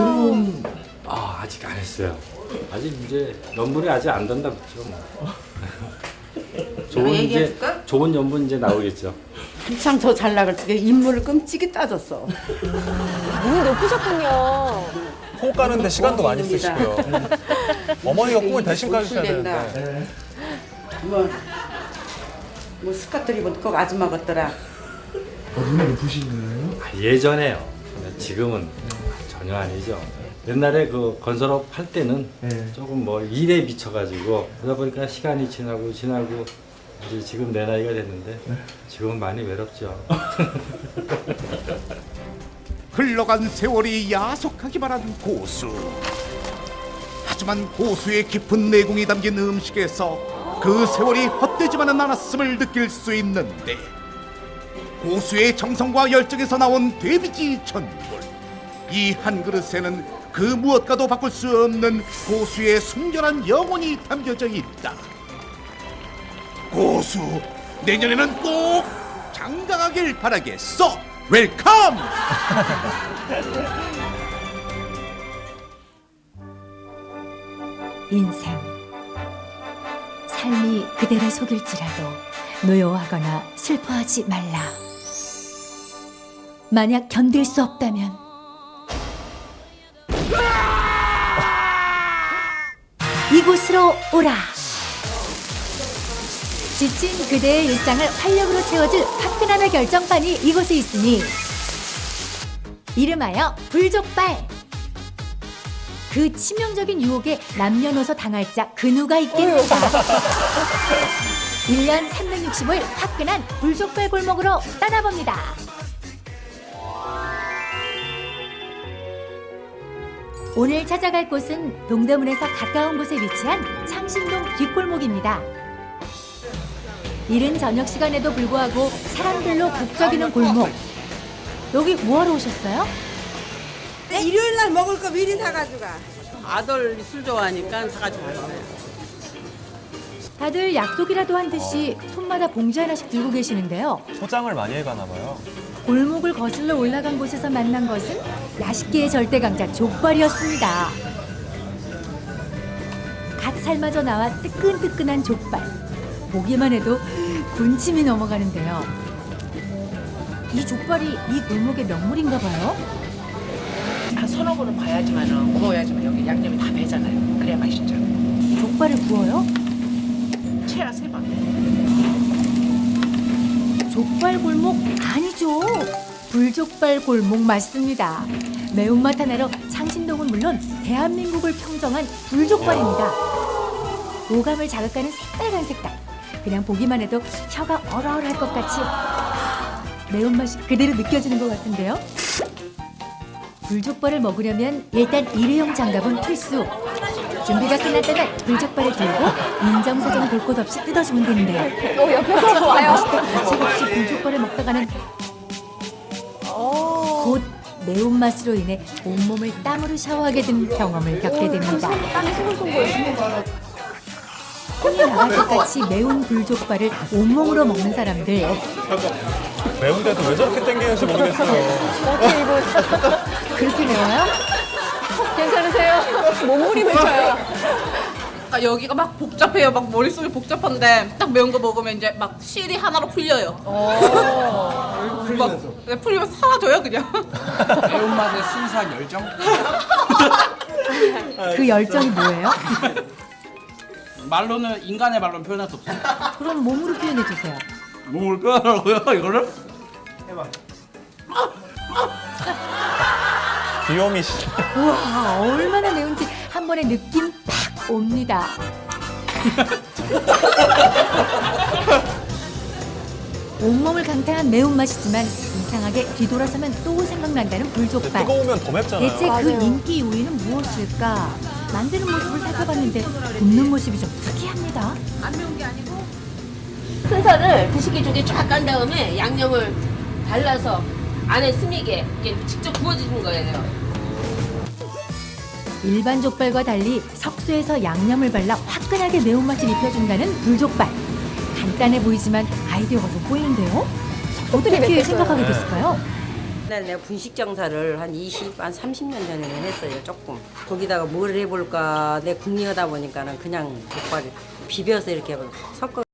그럼 아, 아직 안 했어요. 아직 이제 논문이 아직 안 된다 그죠 뭐. 좋은 이제 얘기해줄까? 좋은 연분 이제 나오겠죠. 한창 저잘 나갈 때 인물을 끔찍이 따졌어. 눈이 높으셨군요. 콩 까는데 시간도 많이. 쓰시고요. 어머니가 꿈을 대신 까주셔야 된다. 되는데. 뭐, 뭐 스카트 입은 그 아줌마 같더라. 어, 눈이? 아, 예전에요. 근데 지금은 전혀 아니죠. 옛날에 그 건설업 할 때는 네. 조금 뭐 일에 미쳐가지고 그러다 보니까 시간이 지나고 지나고 이제 지금 내 나이가 됐는데 지금은 많이 외롭죠. 흘러간 세월이 야속하기만 한 고수. 하지만 고수의 깊은 내공이 담긴 음식에서 그 세월이 헛되지만은 않았음을 느낄 수 있는데 고수의 정성과 열정에서 나온 데비지 전골. 이 한 그릇에는 그 무엇과도 바꿀 수 없는 고수의 순결한 영혼이 담겨져 있다. 고수 내년에는 꼭 장가가길 바라겠어. 웰컴! 인생 삶이 그대를 속일지라도 노여워하거나 슬퍼하지 말라 만약 견딜 수 없다면 이곳으로 오라. 지친 그대의 일상을 활력으로 채워줄 화끈함의 결정판이 이곳에 있으니 이름하여 불족발. 그 치명적인 유혹에 남녀노소 당할 자 그 누가 있겠는가? 1년 365일 화끈한 불족발 골목으로 떠나봅니다 오늘 찾아갈 곳은 동대문에서 가까운 곳에 위치한 창신동 뒷골목입니다 이른 저녁 시간에도 불구하고 사람들로 북적이는 골목 여기 뭐하러 오셨어요? 일요일 날 먹을 거 미리 사가지고 가. 아들 술 좋아하니까 사가지고 왔어요. 다들 약속이라도 한 듯이 손마다 봉지 하나씩 들고 계시는데요. 포장을 많이 해가나 봐요. 골목을 거슬러 올라간 곳에서 만난 것은 야식계의 절대 강자 족발이었습니다. 갓 삶아져 나와 뜨끈뜨끈한 족발. 보기만 해도 군침이 넘어가는데요. 이 족발이 이 골목의 명물인가 봐요. 한 서너 번은 봐야지만은 구워야지만 여기 양념이 다 배잖아요. 그래야 맛있죠. 족발을 구워요? 채야 세 번. 족발 골목 아니죠. 불족발 골목 맞습니다. 매운맛 하나로 창신동은 물론 대한민국을 평정한 불족발입니다. 오감을 자극하는 색달간 색깔. 그냥 보기만 해도 혀가 얼얼할 것 같이 매운맛이 그대로 느껴지는 것 같은데요. 불족발을 먹으려면 일단 일회용 장갑은 필수. 준비가 끝났다면 불족발을 들고 인정사정 볼것 없이 뜯어주면 되는데요. 어, 옆에서 봐요. 가책 없이 불족발을 먹다가는 곧 매운맛으로 인해 온몸을 땀으로 샤워하게 된 경험을 겪게 됩니다. 땀이. 손이 나갈 것 같이 매운 불족발을 온몸으로 먹는 사람들 매운데도 왜 저렇게 땡기는지 모르겠어요. 어떻게 이거 그렇게 매워요? 괜찮으세요? 몸무리 뱉어요. 아, 여기가 막 복잡해요. 막 머릿속이 복잡한데 딱 매운 거 먹으면 이제 막 실이 하나로 풀려요. 풀리면서? 네, 풀리면서 사라져요 그냥. 매운맛의 순수한 열정? 그 열정이 뭐예요? 말로는 인간의 말로는 표현할 수 없어요. 그럼 몸으로 표현해 주세요. 몸을 표현하라고요 이거를? 귀요미시. 우와 얼마나 매운지 한 번에 느낌 팍 옵니다. 온몸을 강타한 매운맛이지만 이상하게 뒤돌아서면 또 생각난다는 불족발. 뜨거우면 더 맵잖아요. 대체 그 인기 요인은 무엇일까? 만드는 모습을 살펴봤는데 굽는 모습이 좀 특이합니다. 순서를 드시기 중에 쫙 깐 다음에 양념을 발라서 안에 스미게 이게 직접 구워주는 거예요. 일반 족발과 달리 석쇠에서 양념을 발라 화끈하게 매운맛을 입혀준다는 불족발. 간단해 보이지만 아이디어가 돋보이는데요? 어떻게 맵겠어요. 생각하게 됐을까요? 옛날에 내가 분식 장사를 한 20, 한 30년 전에 했어요, 조금. 거기다가 뭘 해볼까, 내 국리하다 보니까는 그냥 족발을 비벼서 이렇게 섞어